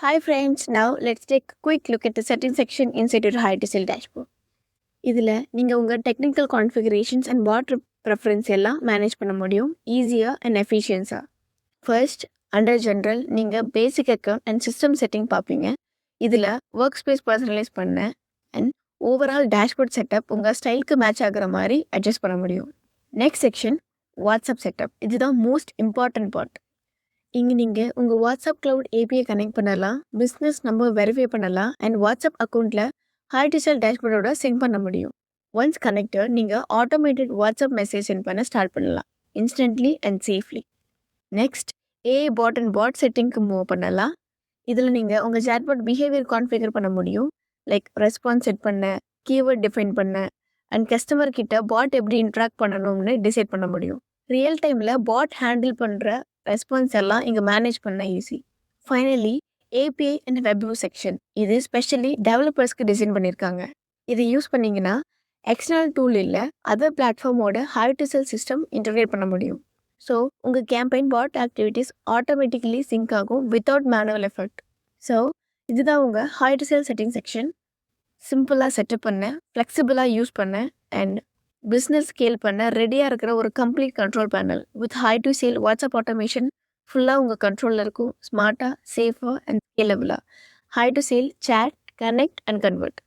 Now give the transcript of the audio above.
Hi friends, now let's take a quick look at the setting section inside your high dashboard. இதில் நீங்கள் உங்கள் technical configurations and water preference எல்லாம் manage பண்ண முடியும். ஈஸியாக and எஃபிஷியன்ஸாக ஃபர்ஸ்ட் அண்டர் ஜென்ரல் நீங்கள் basic account and system setting பார்ப்பீங்க. இதில் ஒர்க் ஸ்பேஸ் பர்சனலைஸ் பண்ண அண்ட் ஓவரால் டேஷ்போர்ட் செட்டப் உங்கள் ஸ்டைலுக்கு மேட்ச் ஆகிற மாதிரி அட்ஜஸ்ட் பண்ண முடியும். நெக்ஸ்ட் செக்ஷன் வாட்ஸ்அப் செட்டப் இதுதான் மோஸ்ட் இம்பார்ட்டன்ட் பார்ட் இங்கே நீங்கள் உங்கள் வாட்ஸ்அப் க்ளவுட் ஏபிஐ கனெக்ட் பண்ணலாம் பிஸ்னஸ் நம்பர் வெரிஃபை பண்ணலாம் அண்ட் வாட்ஸ்அப் அக்கௌண்ட்டில் ஹார்டிசல் டேஷ்போர்டோட சென்ட் பண்ண முடியும். ஒன்ஸ் கனெக்டட் நீங்கள் ஆட்டோமேட்டட் வாட்ஸ்அப் மெசேஜ் சென்ட் பண்ண ஸ்டார்ட் பண்ணலாம் instantly and safely next A bot and bot செட்டிங்க்கு move பண்ணலாம். இதில் நீங்கள் உங்கள் சேட்பாட் பிஹேவியர் கான்ஃபிகர் பண்ண முடியும். லைக் ரெஸ்பான்ஸ் செட் பண்ண கீவேர்ட் டிஃபைன் பண்ண அண்ட் கஸ்டமர் கிட்ட பாட் எப்படி இன்ட்ராக்ட் பண்ணணும்னு டிசைட் பண்ண முடியும். ரியல் டைமில் பாட் ஹேண்டில் பண்ணுற ரெஸ்பான்ஸ் எல்லாம் இங்கே மேனேஜ் பண்ண easy finally API and webhook section இது ஸ்பெஷலி டெவலப்பர்ஸ்க்கு டிசைன் பண்ணியிருக்காங்க இதை யூஸ் பண்ணிங்கன்னா எக்ஸ்டர்னல் டூல் இல்லை அதர் பிளாட்ஃபார்மோட ஹார்டிசல் சிஸ்டம் இன்டகிரேட் பண்ண முடியும். ஸோ உங்கள் campaign bot activities automatically sync ஆகும் வித்தவுட் மேனுவல் எஃபர்ட் ஸோ இதுதான் உங்கள் ஹார்டிசல் செட்டிங் செக்ஷன் சிம்பிளாக செட்டப் பண்ண ஃப்ளெக்சிபிளாக யூஸ் பண்ண அண்ட் பிஸ்னஸ் ஸ்கேல் பண்ண ரெடியாக இருக்கிற ஒரு complete control panel with hi to sale WhatsApp automation ஃபுல்லாக உங்கள் கண்ட்ரோலில் இருக்கும். ஸ்மார்ட்டாக சேஃபாக and ஸ்கேலபிளாக hi to sale chat connect and convert